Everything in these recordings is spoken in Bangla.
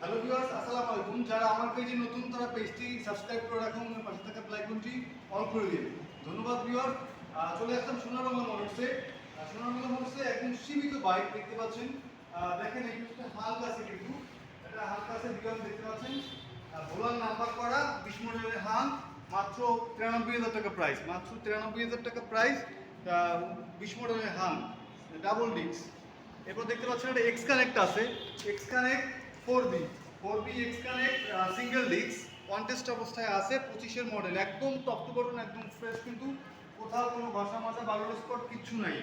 হ্যালো ভিউয়ার্স আসসালামু আলাইকুম যারা আমার পেজে নতুন, তারা পেজটি সাবস্ক্রাইব করে রাখুন পাশে থাকা ব্ল্যাক ঘন্টি অল করে দিন ধন্যবাদ ভিউয়ার চলে আসলাম সোনারবাংলা মোটরসে সোনারবাংলা মোটরসে একদম সীমিত বাইক দেখতে পাচ্ছেন। দেখেন এই একটা হালকা আছে কিন্তু। এটা হালকা আছে ভিউয়ার দেখতে পাচ্ছেন। ভোলার নাম্বার করা বিশ মডেলের হান মাত্র তিরানব্বই হাজার টাকা প্রাইস মাত্র তিরানব্বই হাজার টাকা প্রাইস বিশ মডেলের হান ডাবল ডিস্ক এরপর দেখতে পাচ্ছেন, একটা এক্স কানেক্ট আছে। X connect four B four B X connect single disc one test অবস্থায় আছে, পঁচিশের মডেল একদম টপ টু একদম ফ্রেশ কিন্তু কোথাও কোনো ঘষা মাজা বালুর স্পট কিচ্ছু নাই।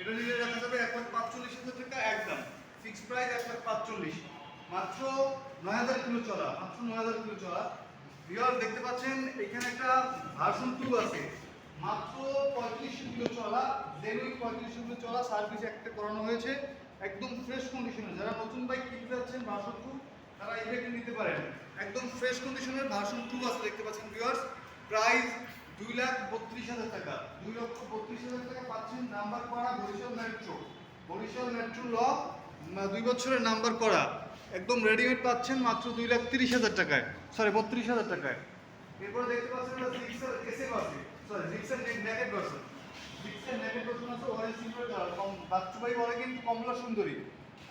এটা নিলে দেখা যাবে এক লাখ পাঁচচল্লিশ হাজার একদম ফিক্সড প্রাইস এক লাখ পাঁচচল্লিশ। মাত্র নয় হাজার কিলো চলা, মাত্র নয় হাজার কিলো চলা। ভিওর দেখতে পাচ্ছেন, এখানে একটা ভার্সন টু আছে। মাত্র পঁয়ত্রিশশো কিলো চলা জেনুইন পঁয়ত্রিশশো কিলো চলা সার্ভিস একটা করানো হয়েছে। একদম ফ্রেশ কন্ডিশনে যারা নতুন বাইক কিনতে যাচ্ছেন ভার্সন টু তারা এই বাইকটা নিতে পারেন। একদম ফ্রেশ কন্ডিশনের ভার্সন টু আছে, দেখতে পাচ্ছেন ভিউয়ার্স প্রাইস দুই লাখ বত্রিশ হাজার টাকা। দুই লক্ষ বত্রিশ হাজার টাকা পাচ্ছেন নাম্বার করা বরিশাল মেট্রো বরিশাল মেট্রো ল দুই বছরের নাম্বার করা। একদম রেডিমেড পাচ্ছেন মাত্র দুই লাখ তিরিশ হাজার টাকায়। সরি বত্রিশ হাজার টাকায়। এরপরে দেখতে পাচ্ছেন একটা জিক্সার এসএফ আছে সরি জিক্সার নেকেট ভার্সন কমলা সুন্দরী।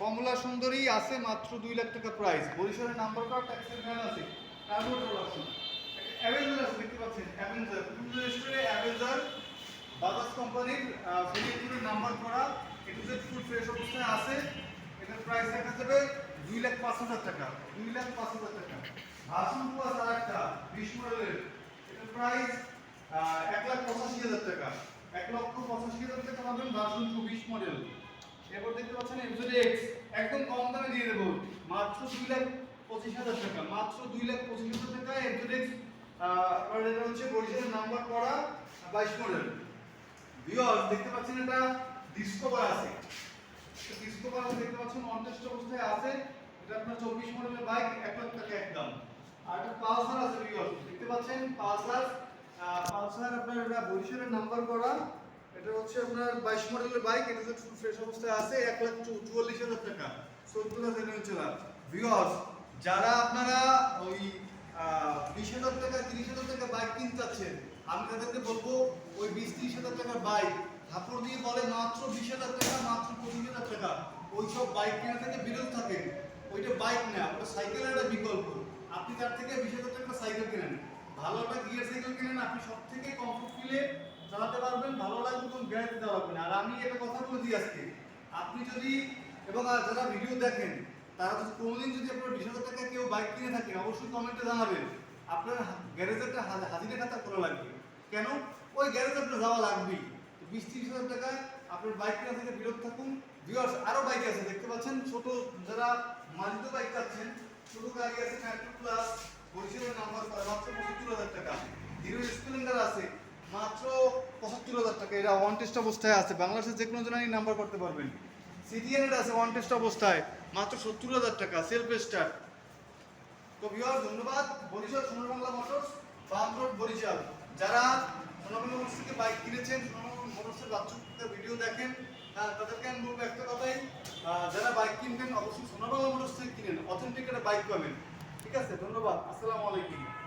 কমলা সুন্দরী আছে মাত্র দুই লাখ টাকা প্রাইস বরিশালের নাম্বার করা ট্যাক্সের ভ্যান আছে। অ্যাভেঞ্জার অ্যাভেঞ্জার বাজাজ কোম্পানির ফিলিপপুরের নাম্বার করা এটু জেড অবস্থায় আছে। এটার প্রাইস দেখা যাবে দুই লাখ পাঁচ হাজার টাকা। দুই লাখ পাঁচ হাজার টাকা। টু আছে আর একটা বিশ মডেলের এটার প্রাইস এক লাখ পঁচাশি হাজার টাকা। এক লক্ষ পঁচাশি হাজার টাকা পাবেন ভার্সন টু বিশ মডেল। এরপর দেখতে পাচ্ছেন এমজেড এক্স একদম কম দামে দিয়ে দেবো। মাত্র দুই লাখ পঁচিশ হাজার টাকা, মাত্র দুই লাখ পঁচিশ হাজার টাকা এমজেড এক্স আপনার এটা হচ্ছে বরিশালের নাম্বার করা বাইশ মডেল। ভিউয়ার্স দেখতে পাচ্ছেন এটা ডিসকভার আছে। ডিসকভার আছে, দেখতে পাচ্ছেন অনটেস্ট অবস্থায় আছে। এটা আপনার চব্বিশ মডেলের বাইক, এক লাখ টাকা একদম। আর একটা পালসার আছে ভিউয়ার্স দেখতে পাচ্ছেন পালসার পালসার আপনার এটা নাম্বার করা। এটা হচ্ছে আপনার বাইশ মডেলের বাইক, এটা হচ্ছে ফ্রেশ অবস্থায় আছে, এক লাখ চুয়াল্লিশ হাজার টাকা। চোদ্দ হাজার চলা ভিউয়ার্স যারা আপনারা ওই বিশ হাজার টাকা, তিরিশ হাজার টাকা বাইক কিনতে চাচ্ছেন, আমি তাদেরকে বলব, ওই বিশ, তিরিশ হাজার টাকার বাইক হাপড় দিয়ে বলে মাত্র বিশ হাজার টাকা, মাত্র পঁচিশ হাজার টাকা। ওই সব বাইক কেনা থেকে বিরত থাকেন। ওইটা বাইক না, ওটা সাইকেলের একটা বিকল্প। আপনি তার থেকে বিশ হাজার টাকা সাইকেল কেনেন। ভালো একটা গিয়ার সাইকেল কেনেন, আপনি সব থেকে কমফোর্ট ফিলে চালাতে পারবেন, ভালো লাগবে কোনো গ্যারান্টি দেওয়া লাগবে না। আর আমি একটা কথা বলে দিই আজকে, আপনি যদি এবং যারা ভিডিও দেখেন, তারা যদি কোনোদিন যদি আপনার বিশ হাজার টাকা কেউ বাইক কিনে থাকেন অবশ্যই কমেন্টে জানাবেন। আপনার গ্যারেজের একটা হা- হাজিরা খাতা করা লাগবে। কেন? ওই গ্যারেজে আপনার যাওয়া লাগবেই। বিশ তিরিশ হাজার টাকায় আপনার বাইক কেনা থেকে বিরত থাকুন। ভিউয়ার্স আরও বাইক আছে, দেখতে পাচ্ছেন, ছোট যারা মালিত বাইক চাচ্ছেন, ছোট গাড়ি আছে প্লাস বরিশালের নাম্বার মাত্র পঁচাত্তর হাজার টাকা। হিরো স্প্লেন্ডার আছে মাত্র পঁচাত্তর হাজার টাকা। এটা ওয়ান অবস্থায় আছে। বাংলাদেশের যে কোনো জনারই নাম্বার করতে পারবেন। সিটিএনের আছে ওয়ান অবস্থায়। মাত্র সত্তর হাজার টাকা। সেলফ স্টার্ট তো ভিউয়ার ধন্যবাদ। বরিশাল সোনার মোটরস বাম রোড বরিশাল। যারা সোনার বাংলা মোটরস বাইক কিনেছেন সোনার বাংলা মোটরসের বাচ্চা ভিডিও দেখেন হ্যাঁ, তাদেরকে আমি বলব একটা যারা বাইক কিনবেন অবশ্যই সোনার বাংলা মোটরস থেকে কিনেন। অথেন্টিক একটা বাইক পাবেন। ঠিক আছে ধন্যবাদ। আসসালামু আলাইকুম।